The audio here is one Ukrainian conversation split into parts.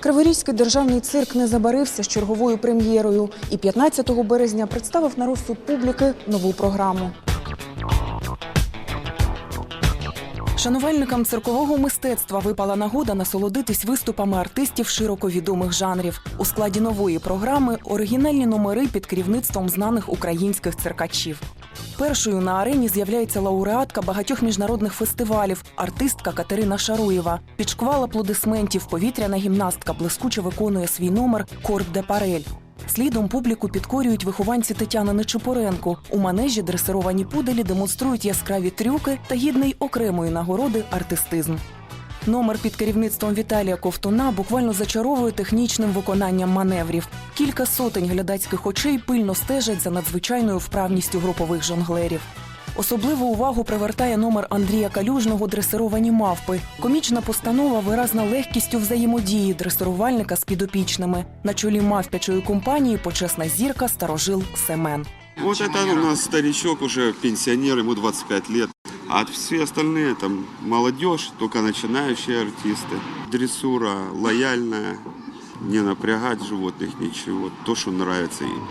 Криворізький державний цирк не забарився з черговою прем'єрою і 15 березня представив на розсуд публіки нову програму. Шанувальникам циркового мистецтва випала нагода насолодитись виступами артистів широко відомих жанрів. У складі нової програми оригінальні номери під керівництвом знаних українських циркачів. Першою на арені з'являється лауреатка багатьох міжнародних фестивалів, артистка Катерина Шаруєва. Під шквал аплодисментів повітряна гімнастка блискуче виконує свій номер Корт де Парель. Слідом публіку підкорюють вихованці Тетяни Нечипоренко. У манежі дресировані пуделі демонструють яскраві трюки та гідний окремої нагороди артистизм. Номер під керівництвом Віталія Ковтуна буквально зачаровує технічним виконанням маневрів. Кілька сотень глядацьких очей пильно стежать за надзвичайною вправністю групових жонглерів. Особливу увагу привертає номер Андрія Калюжного дресировані мавпи. Комічна постанова виразна легкістю взаємодії дресирувальника з підопічними. На чолі мавпячої компанії почесна зірка старожил Семен. Вот это у нас старичок, уже пенсионер, ему 25 лет. А все остальные там молодежь, только начинающие артисты. Дрессура лояльная, не напрягать животных, ничего. То, что нравится им.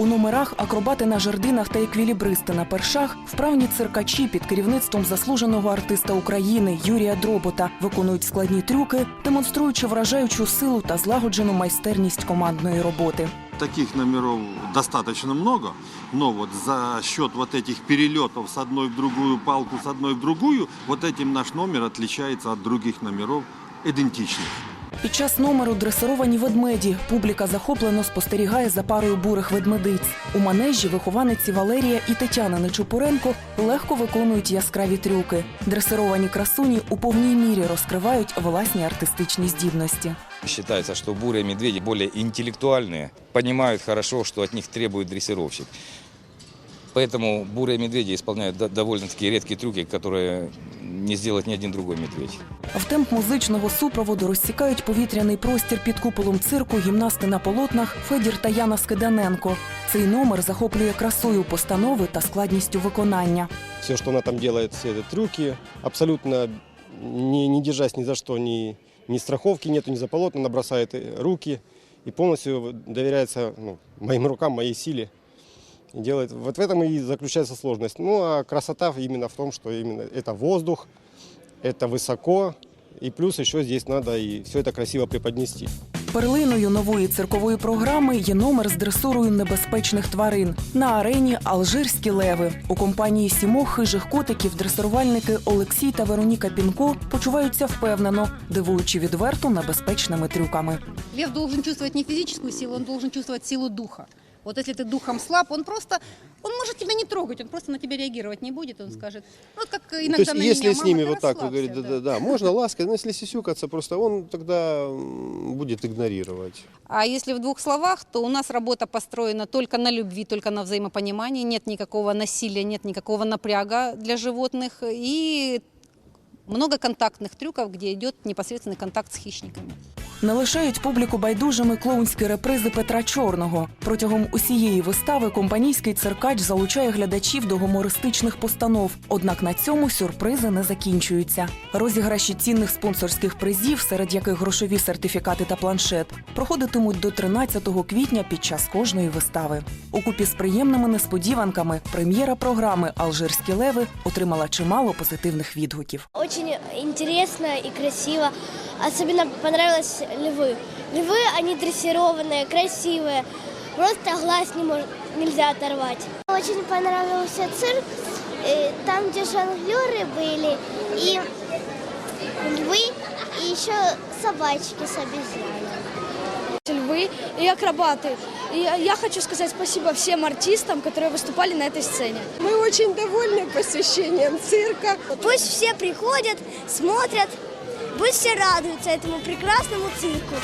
У номерах акробати на жердинах та еквілібристи на першах вправні циркачі під керівництвом заслуженого артиста України Юрія Дробота виконують складні трюки, демонструючи вражаючу силу та злагоджену майстерність командної роботи. Таких номеров достаточно много, но вот за счет вот этих перелетов с одной в другую палку, с одной в другую, вот этим наш номер отличается от других номеров идентичных. Під час номеру дресировані ведмеді. Публіка захоплено спостерігає за парою бурих ведмедиць. У манежі вихованиці Валерія і Тетяна Нечупоренко легко виконують яскраві трюки. Дресировані красуні у повній мірі розкривають власні артистичні здібності. Считается, что бурые медведи более интеллектуальные, понимают хорошо, что от них требует дрессировщик. Поэтому бурые медведи исполняют до- довольно-таки редкие трюки, которые не сделает ни один другой медведь. В темп музичного супроводу розсікають повітряний простір під куполом цирку гімнасти на полотнах Федір та Яна Скиданенко. Цей номер захоплює красою постанови та складністю виконання. все, что она там делает, все это трюки, абсолютно не, не держась ни за что, ни, ни страховки нету, ни за полотна, она бросает э, руки и полностью доверяется ну, моим рукам, моей силе. И делает. Вот в этом и заключается сложность. Ну, а красота именно в том, что именно это воздух, это высоко, и плюс еще здесь надо и все это красиво преподнести. Перлиною нової циркової програми є номер з дресурою небезпечних тварин. На арені алжирські леви. У компанії сімох хижих котиків дресирувальники Олексій та Вероніка Пінко почуваються впевнено, дивуючи відверто небезпечними трюками. Лев должен чувствовать не физическую силу, он должен чувствовать силу духа. Вот если ты духом слаб, он просто, он может тебя не трогать, он просто на тебя реагировать не будет, он скажет, ну, вот как иногда То есть, на если меня, с «Мама, ними вот так, вы расслабься», говорите, да, да, да, можно лаской, но если сисюкаться, просто он тогда будет игнорировать. А если в двух словах, то у нас работа построена только на любви, только на взаимопонимании, нет никакого насилия, нет никакого напряга для животных и много контактных трюков, где идет непосредственный контакт с хищниками. Не лишають публіку байдужими клоунські репризи Петра Чорного. Протягом усієї вистави компанійський циркач залучає глядачів до гумористичних постанов. Однак на цьому сюрпризи не закінчуються. Розіграші цінних спонсорських призів, серед яких грошові сертифікати та планшет, проходитимуть до 13 квітня під час кожної вистави. Укупі з приємними несподіванками прем'єра програми Алжирські леви отримала чимало позитивних відгуків. Очень интересно и красиво. Особенно понравились львы. Львы, они дрессированные, красивые. Просто глаз не мож- нельзя оторвать. Очень понравился цирк, э, там, где жонглеры были, и львы, и еще собачки с обезьянами. львы и акробаты. И я- я хочу сказать спасибо всем артистам, которые выступали на этой сцене. Мы очень довольны посещением цирка. Пусть все приходят, смотрят, пусть все радуются этому прекрасному цирку.